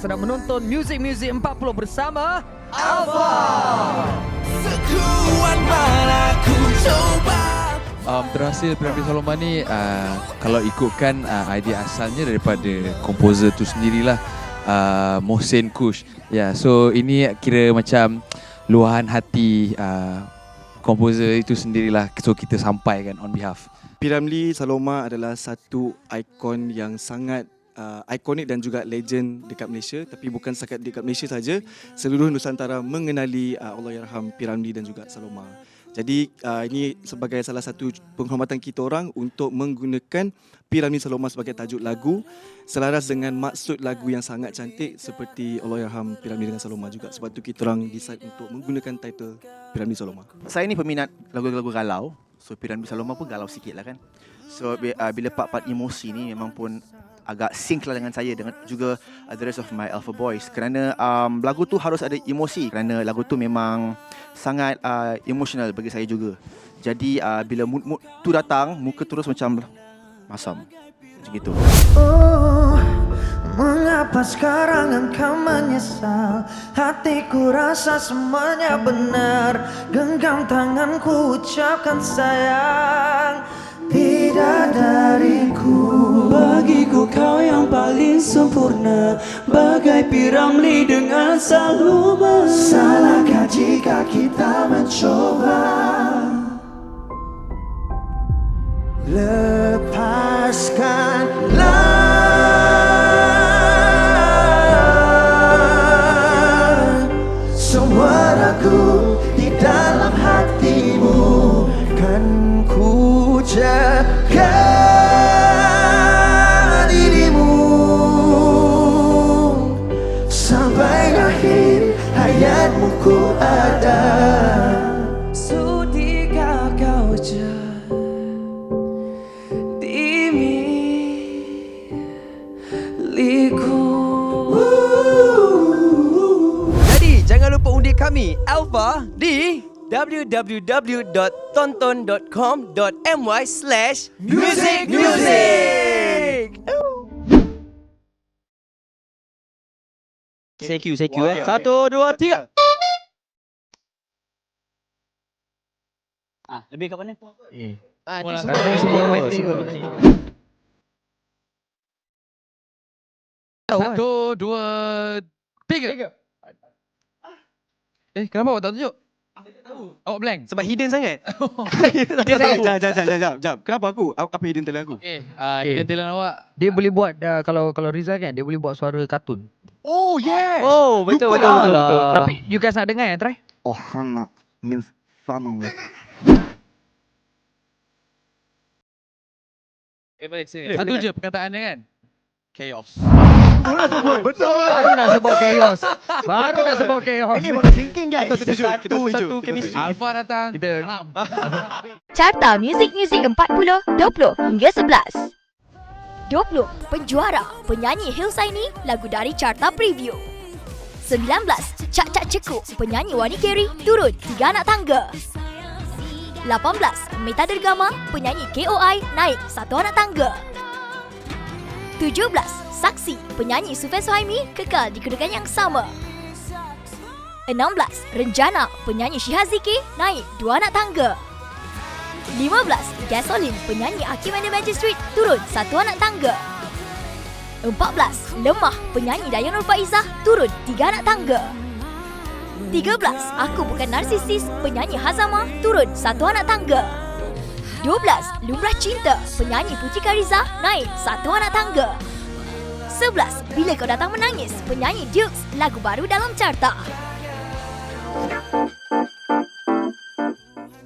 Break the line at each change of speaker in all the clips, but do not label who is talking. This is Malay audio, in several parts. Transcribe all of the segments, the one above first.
Sedang menonton Music Music 40 bersama
Sekuat mana ku coba.
Um, terhasil Piramli Saloma ni uh, kalau ikutkan uh, idea asalnya daripada komposer tu sendirilah uh, Mohsen Kush. Ya, yeah, so ini kira macam luahan hati uh, komposer itu sendirilah so kita sampaikan on behalf.
Piramli Saloma adalah satu ikon yang sangat uh, ikonik dan juga legend dekat Malaysia tapi bukan sekat dekat Malaysia saja seluruh Nusantara mengenali uh, Allahyarham Piramli dan juga Saloma. Jadi uh, ini sebagai salah satu penghormatan kita orang untuk menggunakan Piramli Saloma sebagai tajuk lagu selaras dengan maksud lagu yang sangat cantik seperti Allahyarham Piramli dengan Saloma juga. Sebab tu kita orang decide untuk menggunakan title Piramli Saloma.
Saya ni peminat lagu-lagu galau. So Piramli Saloma pun galau sikit lah kan. So uh, bila part-part emosi ni memang pun agak sync lah dengan saya dengan juga uh, the rest of my Alpha Boys kerana um, lagu tu harus ada emosi kerana lagu tu memang sangat uh, emotional bagi saya juga. Jadi uh, bila mood-mood tu datang muka terus macam masam. Macam gitu.
Oh, mengapa sekarang engkau menyesal Hatiku rasa semuanya benar Genggam tanganku ucapkan sayang Tidak dariku
Bagiku kau yang paling sempurna. Bagai Piramli dengan Saloma
Salahkah jika kita mencoba? Lepaskanlah
kami Alpha di www.tonton.com.my slash music music. Thank you, thank you eh. Satu, dua, tiga. Ah, lebih kat mana? Eh. Ah, semua.
Semua.
Satu, dua, tiga. Eh, kenapa awak tak tunjuk? Awak blank.
Sebab hidden sangat.
Dia tak jap jap jap jap jap. Kenapa aku? Apa hidden talent aku?
Eh, uh,
Okay.
okay. talent awak.
Dia boleh buat uh, kalau kalau Rizal kan dia boleh buat suara kartun.
Oh, yes.
Oh, betul betul betul. betul.
Tapi you guys nak dengar yang try?
Oh, hana means fun.
Eh, balik sini. Satu je perkataan dia kan?
Chaos.
Baru nak sebut chaos. Baru nak sebut chaos. Ini
Kita
Satu chemistry.
Alpha datang.
kita
Carta Music Music 40, 20 hingga 11. 20. Penjuara penyanyi Hillside lagu dari Carta Preview. 19. Cak Cak Cekuk penyanyi Wani Kerry turun 3 anak tangga. 18. Meta Dergama penyanyi KOI naik satu anak tangga. 17. Saksi penyanyi Sufyan Suhaimi kekal di kedudukan yang sama. 16. Renjana penyanyi Syihaziki naik dua anak tangga. 15. Gasolin penyanyi Hakim and the Magistrate turun satu anak tangga. 14. Lemah penyanyi Dayanul Faizah turun tiga anak tangga. 13. Aku bukan narsisis penyanyi Hazama turun satu anak tangga. 12. Lumrah Cinta penyanyi Puji Kariza naik satu anak tangga. 11. Bila kau datang menangis penyanyi Dukes lagu baru dalam carta.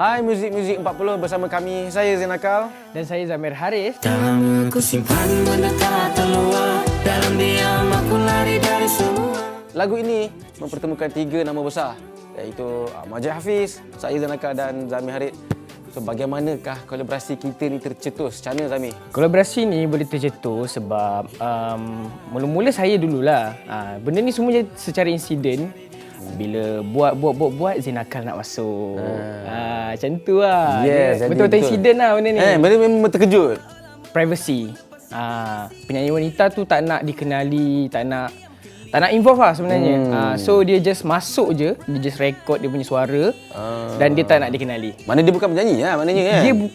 Hai Muzik Muzik 40 bersama kami saya Zainakal
dan saya Zamir Haris.
Dalam aku simpan benda tak terluar Dalam diam aku lari dari semua
Lagu ini mempertemukan tiga nama besar iaitu uh, Majid Hafiz, saya Zainakal dan Zami Harid. So bagaimanakah kolaborasi kita ni tercetus? Macam mana Zami?
Kolaborasi ni boleh tercetus sebab um, mula-mula saya dululah. Uh, benda ni semua secara insiden. Bila buat buat buat buat Zinakal nak masuk. Ah, macam tu lah.
Yes,
betul-betul
betul.
insiden lah benda ni.
Eh, benda memang terkejut.
Privacy. Ah, penyanyi wanita tu tak nak dikenali, tak nak tak nak involve lah sebenarnya.
Hmm.
Ah, so dia just masuk je, dia just record dia punya suara dan dia tak nak dikenali.
Mana dia bukan penyanyi lah maknanya kan?
Dia bu-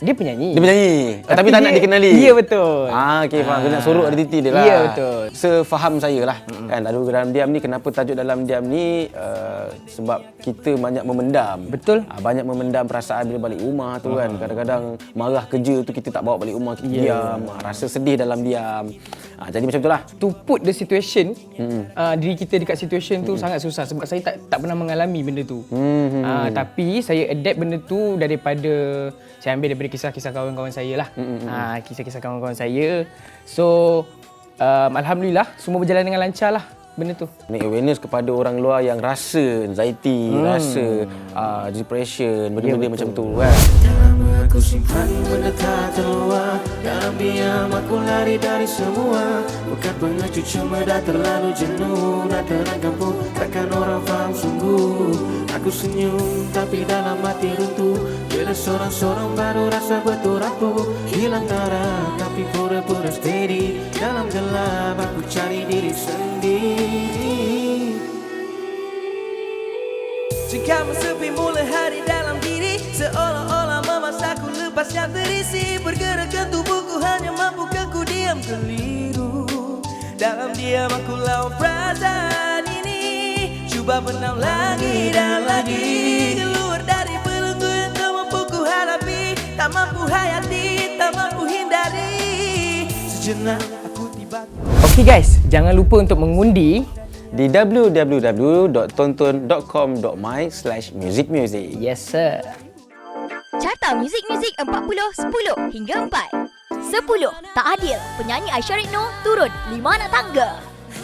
dia penyanyi.
Dia penyanyi tapi, tapi tak nak
dia-
dikenali.
Ya betul.
Ah, okey faham. Dia nak sorok identiti dia lah.
Ya, betul.
Sefaham saya lah. Kan lalu dalam diam ni kenapa tajuk dalam diam ni uh, sebab kita banyak memendam.
Betul.
Ah, banyak memendam perasaan bila balik rumah tu kan. Kadang-kadang marah kerja tu kita tak bawa balik rumah, kita
Ya.
diam. Ah, rasa sedih dalam diam. Ah, jadi macam itulah.
to put the situation uh, diri kita dekat situation tu sangat susah sebab saya tak tak pernah mengalami benda tu.
Hmm.
Uh, tapi saya adapt benda tu daripada saya ambil daripada kisah-kisah kawan-kawan saya lah. Uh, kisah-kisah kawan-kawan saya. So um, alhamdulillah semua berjalan dengan lancar lah benda tu.
Make awareness kepada orang luar yang rasa anxiety,
Hmm.
rasa uh, depression, benda-benda macam tu kan.
Dalam aku simpan benda tak terluar diam aku lari dari semua Bukan pengecut cuma dah terlalu jenuh Dah terangkan pun takkan orang faham sungguh Aku senyum tapi dalam hati runtuh. Bila sorang-sorang baru rasa betul rapuh Hilang darah tapi pura-pura steady. Dalam gelap aku cari diri sendiri.
Jika sepi mulai hari dalam diri Seolah-olah lepas yang terisi Pergerakan tubuhku hanya mampukan ku diam keliru Dalam diam aku lawan perasaan ini Cuba benam lagi dan lagi Keluar dari belenggu yang tak mampu ku hadapi Tak mampu hayati, tak mampu hindari Sejenak aku tiba
Okay guys, jangan lupa untuk mengundi
Di www.tonton.com.my slash musicmusic.
Yes sir.
Carta muzik-muzik 40 10 hingga 4. 10. Tak adil. Penyanyi Aisyah Rekno turun 5 anak tangga.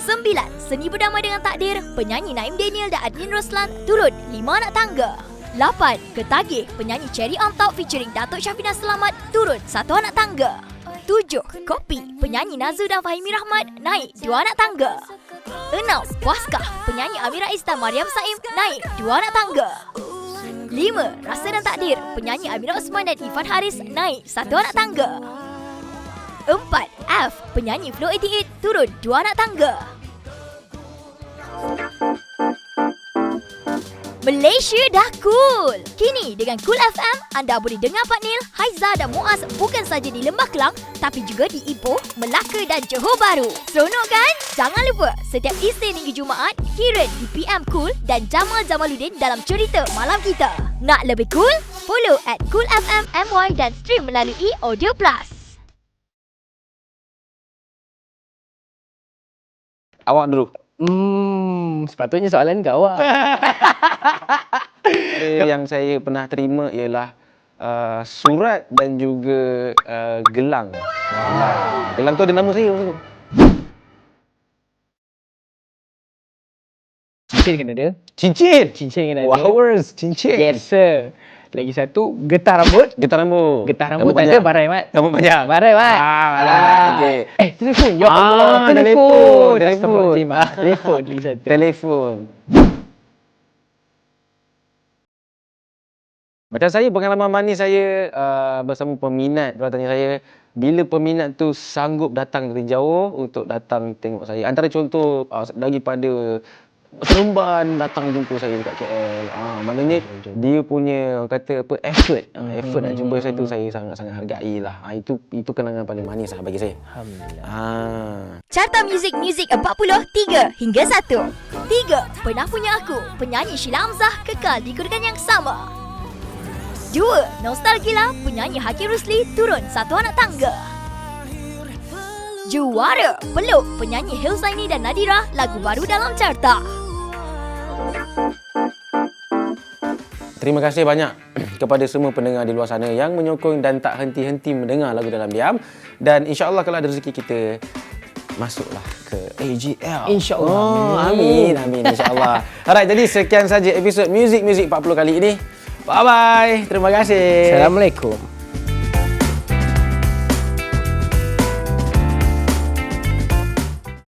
9. Seni berdamai dengan takdir. Penyanyi Naim Daniel dan Adlin Roslan turun 5 anak tangga. 8. Ketagih. Penyanyi Cherry on Top featuring Datuk Syafina Selamat turun 1 anak tangga. 7. Kopi. Penyanyi Nazu dan Fahimi Rahmat naik 2 anak tangga. 6. Puaskah. Penyanyi Amira Ais dan Mariam Saim naik 2 anak tangga. 5. Rasa dan Takdir Penyanyi Amira Osman dan Ifan Haris naik satu anak tangga 4. F. Penyanyi Flow 88 turun dua anak tangga Malaysia dah cool! Kini dengan Cool FM, anda boleh dengar Pak Nil, Haiza dan Muaz bukan saja di Lembah Kelang tapi juga di Ipoh, Melaka dan Johor Bahru. Seronok kan? Jangan lupa, setiap Isnin hingga Jumaat, Kiran di PM Cool dan Jamal Jamaluddin dalam cerita malam kita. Nak lebih cool? Follow at Cool FM MY dan stream melalui Audio Plus.
Awak dulu.
Hmm, sepatutnya soalan kau.
Perkara yang saya pernah terima ialah uh, surat dan juga uh, gelang. Gelang tu ada nama saya.
Cincin kena ada.
Cincin.
Cincin kena ada.
Flowers, cincin.
Yes sir. Lagi satu, getah rambut.
Getah rambut.
Getah rambut tak ada, barai mat.
Rambut panjang.
Barai mat.
Ah.
Ah.
Okey.
Eh, telefon. Ya
Ah,
Allah,
telefon.
telefon.
Telefon.
Ah, Telefon lagi satu.
Telefon. Macam saya pengalaman manis saya uh, bersama peminat kalau tanya saya bila peminat tu sanggup datang dari jauh untuk datang tengok saya. Antara contoh uh, daripada Seremban datang jumpa saya dekat KL. Ah, maknanya dia punya orang kata apa effort. Ah, effort nak jumpa saya tu saya sangat-sangat hargai lah. Ah, itu itu kenangan paling manis lah bagi saya.
Alhamdulillah.
Hmm.
Ah.
Carta Muzik Muzik 40 3 hingga 1. 3. Pernah punya aku. Penyanyi Sheila Hamzah kekal di kedudukan yang sama. 2. Nostalgila. Penyanyi Hakim Rusli turun satu anak tangga. Juara Peluk Penyanyi Hilsaini dan Nadira lagu baru dalam carta.
Terima kasih banyak kepada semua pendengar di luar sana yang menyokong dan tak henti-henti mendengar lagu dalam diam. Dan insya-Allah kalau ada rezeki kita masuklah ke AGL.
InsyaAllah.
Oh, amin, amin insya-Allah. Alright, jadi sekian saja episod Music Music 40 kali ini. Bye bye. Terima kasih.
Assalamualaikum.